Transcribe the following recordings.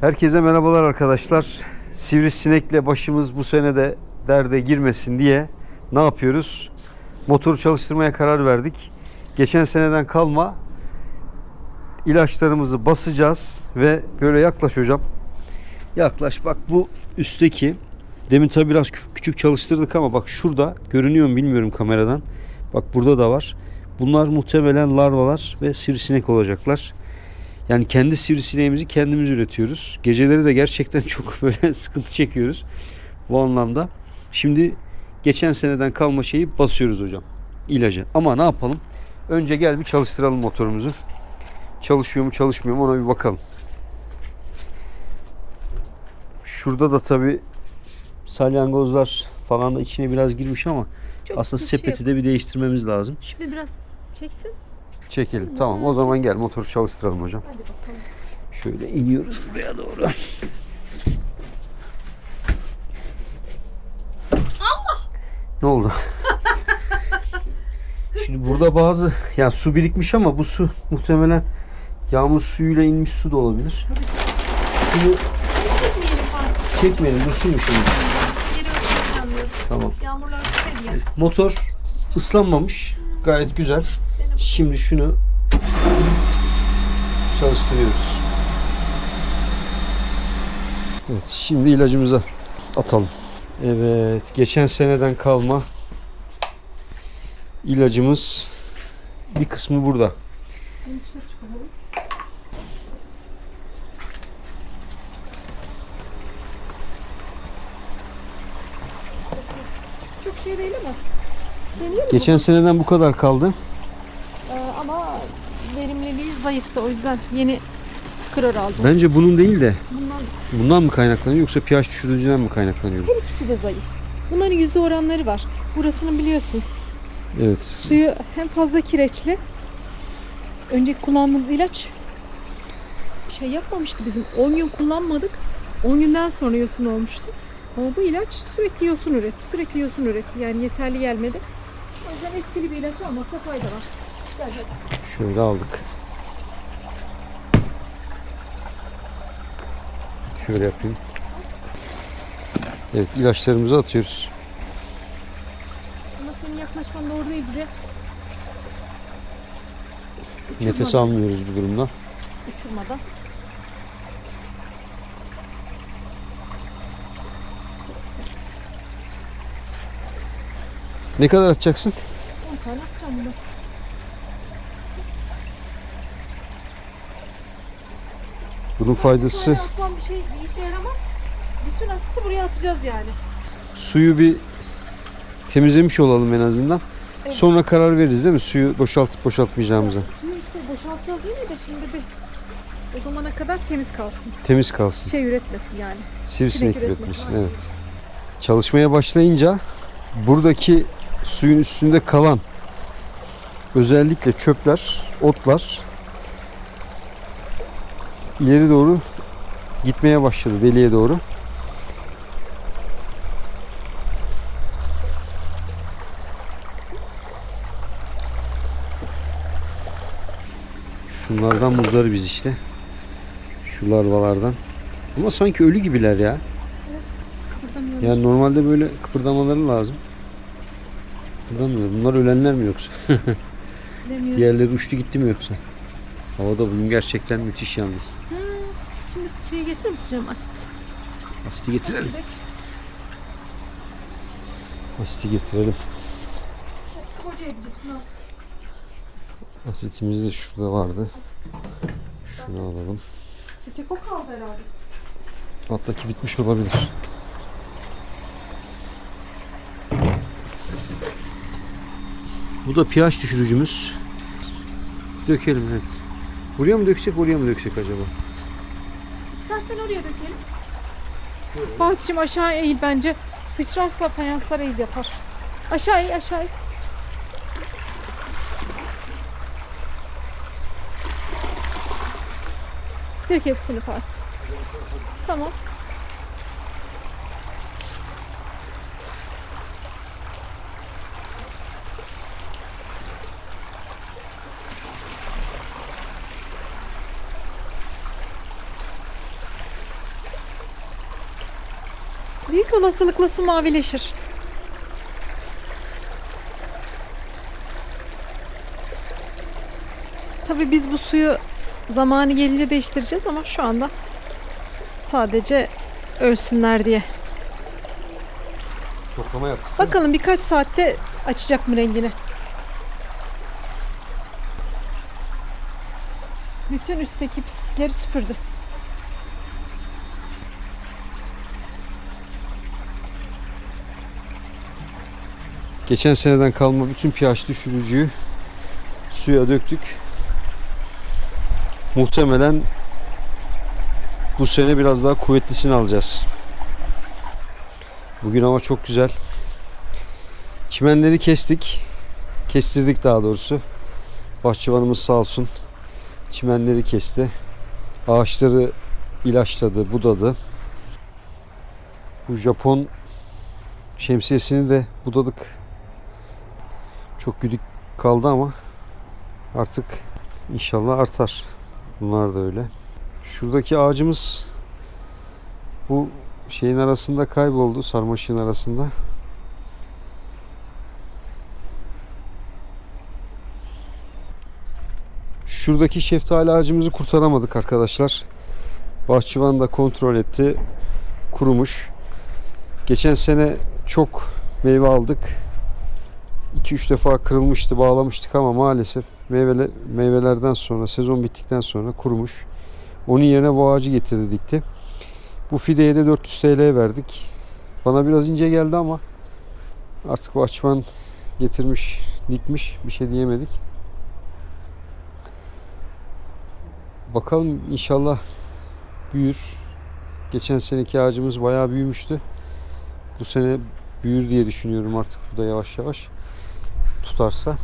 Herkese merhabalar arkadaşlar. Sivrisinekle başımız bu sene de derde girmesin diye ne yapıyoruz? Motoru çalıştırmaya karar verdik. Geçen seneden kalma ilaçlarımızı basacağız ve böyle yaklaş hocam. Yaklaş bak bu üstteki demin tabi biraz kü- küçük çalıştırdık ama bak şurada görünüyor mu bilmiyorum kameradan. Bak burada da var. Bunlar muhtemelen larvalar ve sivrisinek olacaklar. Yani kendi sivrisineğimizi kendimiz üretiyoruz. Geceleri de gerçekten çok böyle sıkıntı çekiyoruz bu anlamda. Şimdi geçen seneden kalma şeyi basıyoruz hocam. ilacı. Ama ne yapalım? Önce gel bir çalıştıralım motorumuzu. Çalışıyor mu çalışmıyor mu ona bir bakalım. Şurada da tabi salyangozlar falan da içine biraz girmiş ama Çok aslında şey sepeti de bir değiştirmemiz lazım. Şimdi biraz çeksin. Çekelim. Tamam o zaman gel motoru çalıştıralım hocam. Şöyle iniyoruz buraya doğru. Ne oldu? Şimdi burada bazı yani su birikmiş ama bu su muhtemelen yağmur suyuyla inmiş su da olabilir. Şunu Çekmeyelim dursun mu şimdi? Ötürü Tamam. Ya. Motor ıslanmamış. Gayet güzel. Şimdi şunu çalıştırıyoruz. Evet, şimdi ilacımıza atalım. Evet, geçen seneden kalma ilacımız bir kısmı burada. Çok şey değil ama. Geçen seneden bu kadar kaldı. Zayıftı. O yüzden yeni kırır aldım. Bence bunun değil de Bundan bundan mı kaynaklanıyor yoksa pH düşürücüden mi kaynaklanıyor? her ikisi de zayıf. Bunların yüzde oranları var. Burasının biliyorsun. Evet. Suyu hem fazla kireçli. Önceki kullandığımız ilaç şey yapmamıştı bizim. 10 gün kullanmadık. 10 günden sonra yosun olmuştu. Ama bu ilaç sürekli yosun üretti. Sürekli yosun üretti. Yani yeterli gelmedi. O yüzden etkili bir ilaç almakta fayda var. Gel hadi. Şöyle aldık. Şöyle yapayım. Evet ilaçlarımızı atıyoruz. Ama senin yaklaşman doğru değil buraya. Nefes almıyoruz bu durumda. Uçurmadan. Ne kadar atacaksın? 10 tane atacağım bunu. Bunun faydası bir şey bir işe yaramaz. Bütün asiti buraya atacağız yani. suyu bir temizlemiş olalım en azından. Evet. Sonra karar veririz değil mi? Suyu boşaltıp boşaltmayacağımıza. Suyu işte boşaltacağız yine de şimdi bir o zamana kadar temiz kalsın. Temiz kalsın. Şey üretmesin yani. Sivrisinek Sinek üretmesin. üretmesin, Evet. Çalışmaya başlayınca buradaki suyun üstünde kalan özellikle çöpler, otlar ileri doğru gitmeye başladı deliğe doğru. Şunlardan muzları biz işte. Şu larvalardan. Ama sanki ölü gibiler ya. Evet. Yani normalde böyle kıpırdamaları lazım. Kıpırdamıyor. Bunlar ölenler mi yoksa? Diğerleri uçtu gitti mi yoksa? Havada bugün gerçekten müthiş yalnız. Ha, şimdi şeyi getirir misin canım asit? Asiti getirelim. Asiti dök. Asiti getirelim. Asitimiz de şurada vardı. Şunu alalım. Bir tek o kaldı herhalde. Alttaki bitmiş olabilir. Bu da pH düşürücümüz. Dökelim evet. Buraya mı döksek oraya mı döksek acaba? İstersen oraya dökelim. Fatih'cim aşağı eğil bence. Sıçrarsa fayanslara iz yapar. Aşağı eğil aşağı eğil. Dök hepsini Fatih. Tamam. Büyük olasılıkla su mavileşir. Tabii biz bu suyu zamanı gelince değiştireceğiz ama şu anda sadece ölsünler diye. Toplama yaptık. Bakalım birkaç saatte açacak mı rengini? Bütün üstteki pislikleri süpürdü. Geçen seneden kalma bütün pH düşürücüyü suya döktük. Muhtemelen bu sene biraz daha kuvvetlisini alacağız. Bugün hava çok güzel. Çimenleri kestik. Kestirdik daha doğrusu. Bahçıvanımız sağ olsun. Çimenleri kesti. Ağaçları ilaçladı, budadı. Bu Japon şemsiyesini de budadık. Çok güdük kaldı ama artık inşallah artar. Bunlar da öyle. Şuradaki ağacımız bu şeyin arasında kayboldu. Sarmaşığın arasında. Şuradaki şeftali ağacımızı kurtaramadık arkadaşlar. Bahçıvan da kontrol etti. Kurumuş. Geçen sene çok meyve aldık. 2-3 defa kırılmıştı, bağlamıştık ama maalesef meyvele, meyvelerden sonra, sezon bittikten sonra kurumuş. Onun yerine bu ağacı getirdi dikti. Bu fideye de 400 TL verdik. Bana biraz ince geldi ama artık bahçıvan getirmiş, dikmiş. Bir şey diyemedik. Bakalım inşallah büyür. Geçen seneki ağacımız bayağı büyümüştü. Bu sene büyür diye düşünüyorum artık bu da yavaş yavaş tutarsa.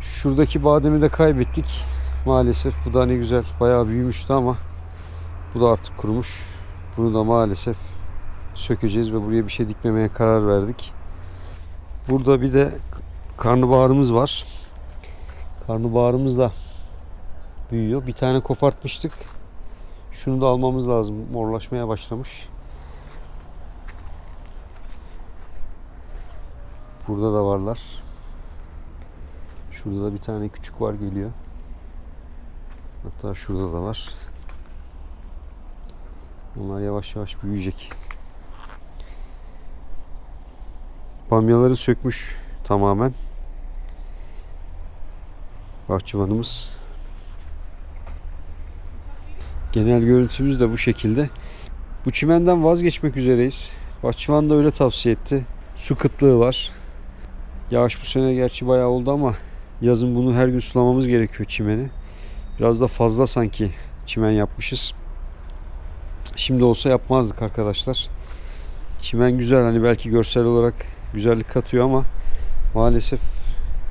Şuradaki bademi de kaybettik. Maalesef bu da ne güzel bayağı büyümüştü ama bu da artık kurumuş. Bunu da maalesef sökeceğiz ve buraya bir şey dikmemeye karar verdik. Burada bir de karnabaharımız var. Karnabaharımız da büyüyor. Bir tane kopartmıştık. Şunu da almamız lazım. Morlaşmaya başlamış. Burada da varlar. Şurada da bir tane küçük var geliyor. Hatta şurada da var. Bunlar yavaş yavaş büyüyecek. Bamyaları sökmüş tamamen. Bahçıvanımız. Genel görüntümüz de bu şekilde. Bu çimenden vazgeçmek üzereyiz. Bahçıvan da öyle tavsiye etti. Su kıtlığı var. Yağış bu sene gerçi bayağı oldu ama yazın bunu her gün sulamamız gerekiyor çimeni. Biraz da fazla sanki çimen yapmışız. Şimdi olsa yapmazdık arkadaşlar. Çimen güzel hani belki görsel olarak güzellik katıyor ama maalesef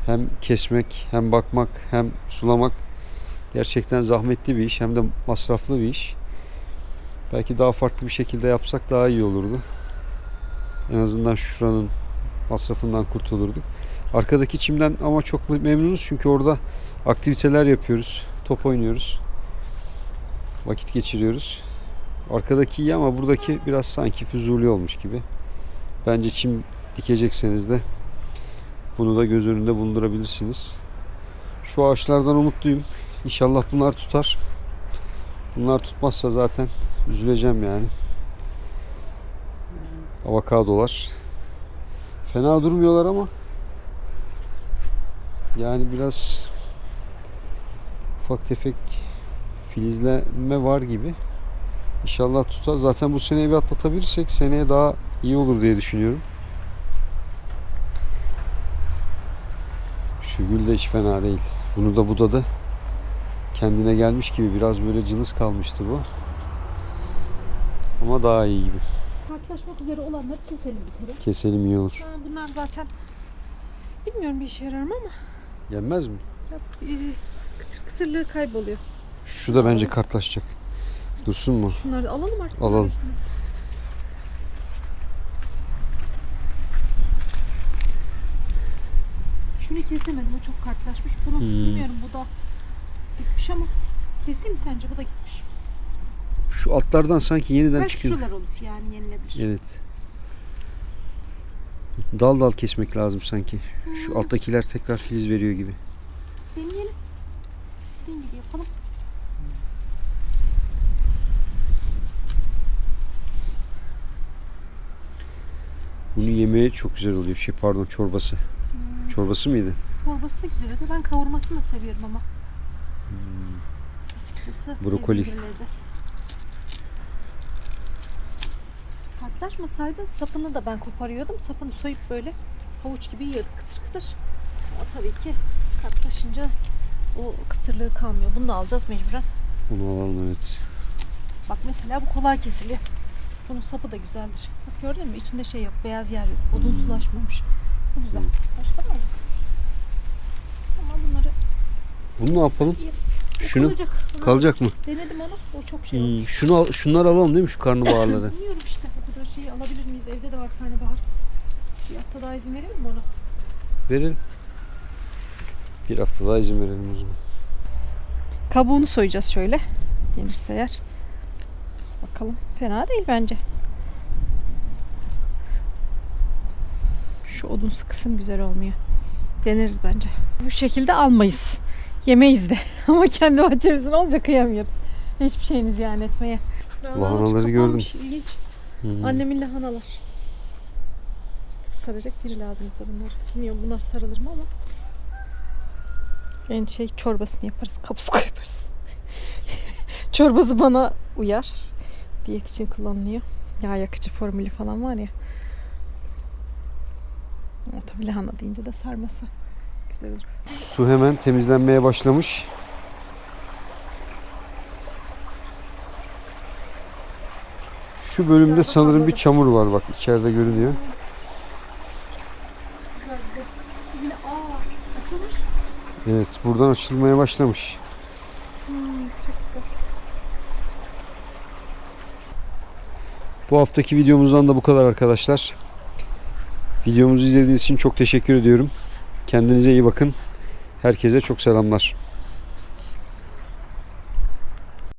hem kesmek hem bakmak hem sulamak gerçekten zahmetli bir iş hem de masraflı bir iş. Belki daha farklı bir şekilde yapsak daha iyi olurdu. En azından şuranın masrafından kurtulurduk. Arkadaki çimden ama çok memnunuz çünkü orada aktiviteler yapıyoruz. Top oynuyoruz. Vakit geçiriyoruz. Arkadaki iyi ama buradaki biraz sanki füzuli olmuş gibi. Bence çim dikecekseniz de bunu da göz önünde bulundurabilirsiniz. Şu ağaçlardan umutluyum. İnşallah bunlar tutar. Bunlar tutmazsa zaten üzüleceğim yani. Avokadolar. Fena durmuyorlar ama yani biraz ufak tefek filizlenme var gibi. İnşallah tutar. Zaten bu seneyi bir atlatabilirsek seneye daha iyi olur diye düşünüyorum. Şu gül de hiç fena değil. Bunu da budadı. Kendine gelmiş gibi biraz böyle cılız kalmıştı bu. Ama daha iyi gibi. Kartlaşmak üzere olanları keselim bir kere. Keselim iyi olur. Ha, bunlar zaten bilmiyorum bir işe yarar mı ama Yenmez mi? ya, e, kıtır kıtırlığı kayboluyor. Şu da bence kartlaşacak. Dursun mu? Şunları da alalım artık. Alalım. hepsini. Şunu kesemedim. O çok kartlaşmış. Bunu Hmm. bilmiyorum. Bu da gitmiş ama keseyim mi sence? Bu da gitmiş. Şu altlardan sanki yeniden Belki çıkıyor. şuralar olur yani yenilebilir. Evet. Dal dal kesmek lazım sanki. Şu Hmm. alttakiler tekrar filiz veriyor gibi. Deneyelim. Dediğin gibi yapalım. Bunu yemeye çok güzel oluyor. Şey pardon çorbası. Hmm. Çorbası mıydı? Çorbası da güzel oluyor. Ben kavurmasını da seviyorum ama. Açıkçası Brokoli. sevdiğim bir lezzet. Kartlaşmasaydı sapını da ben koparıyordum. Sapını soyup böyle havuç gibi yiyorduk kıtır kıtır. Ama tabii ki kartlaşınca o kıtırlığı kalmıyor. Bunu da alacağız mecburen. Onu alalım evet. Bak mesela bu kolay kesiliyor. Bunun sapı da güzeldir. Bak gördün mü? İçinde şey yok. Beyaz yer yok. Odun Hmm. sulaşmamış. Bu güzel. Başka var mı? Ama bunları Bunu ne yapalım? yeriz. Şunu- kalacak. Kalacak mı? Denedim onu. O çok şey Hmm, olmuş. şunu al, şunları alalım değil mi? Şu karnabaharları. Bilmiyorum işte. O kadar şeyi alabilir miyiz? Evde de var karnabahar. Bir hafta daha izin verir mi ona? Verelim. Bir hafta daha izin verelim o zaman. Kabuğunu soyacağız şöyle. Yenirse eğer. Bakalım. Fena değil bence. Şu odunsu kısım güzel olmuyor. Deneriz bence. Bu şekilde almayız. Yemeyiz de. Ama kendi bahçemizin olunca kıyamıyoruz. Hiçbir şeyini ziyan etmeye. Lahanaları gördüm. İlginç. Hmm. Annemin lahanalar. Saracak biri lazım bize bunları. Bilmiyorum bunlar sarılır mı ama. En şey çorbasını yaparız. Kapuska yaparız. Çorbası bana uyar. Diyet için kullanılıyor. Yağ yakıcı formülü falan var ya. Ama tabii lahana deyince de sarması olur. Su hemen temizlenmeye başlamış. Şu bölümde sanırım bir çamur var bak içeride görünüyor. Evet buradan açılmaya başlamış. Bu haftaki videomuzdan da bu kadar arkadaşlar. Videomuzu izlediğiniz için çok teşekkür ediyorum. Kendinize iyi bakın. Herkese çok selamlar.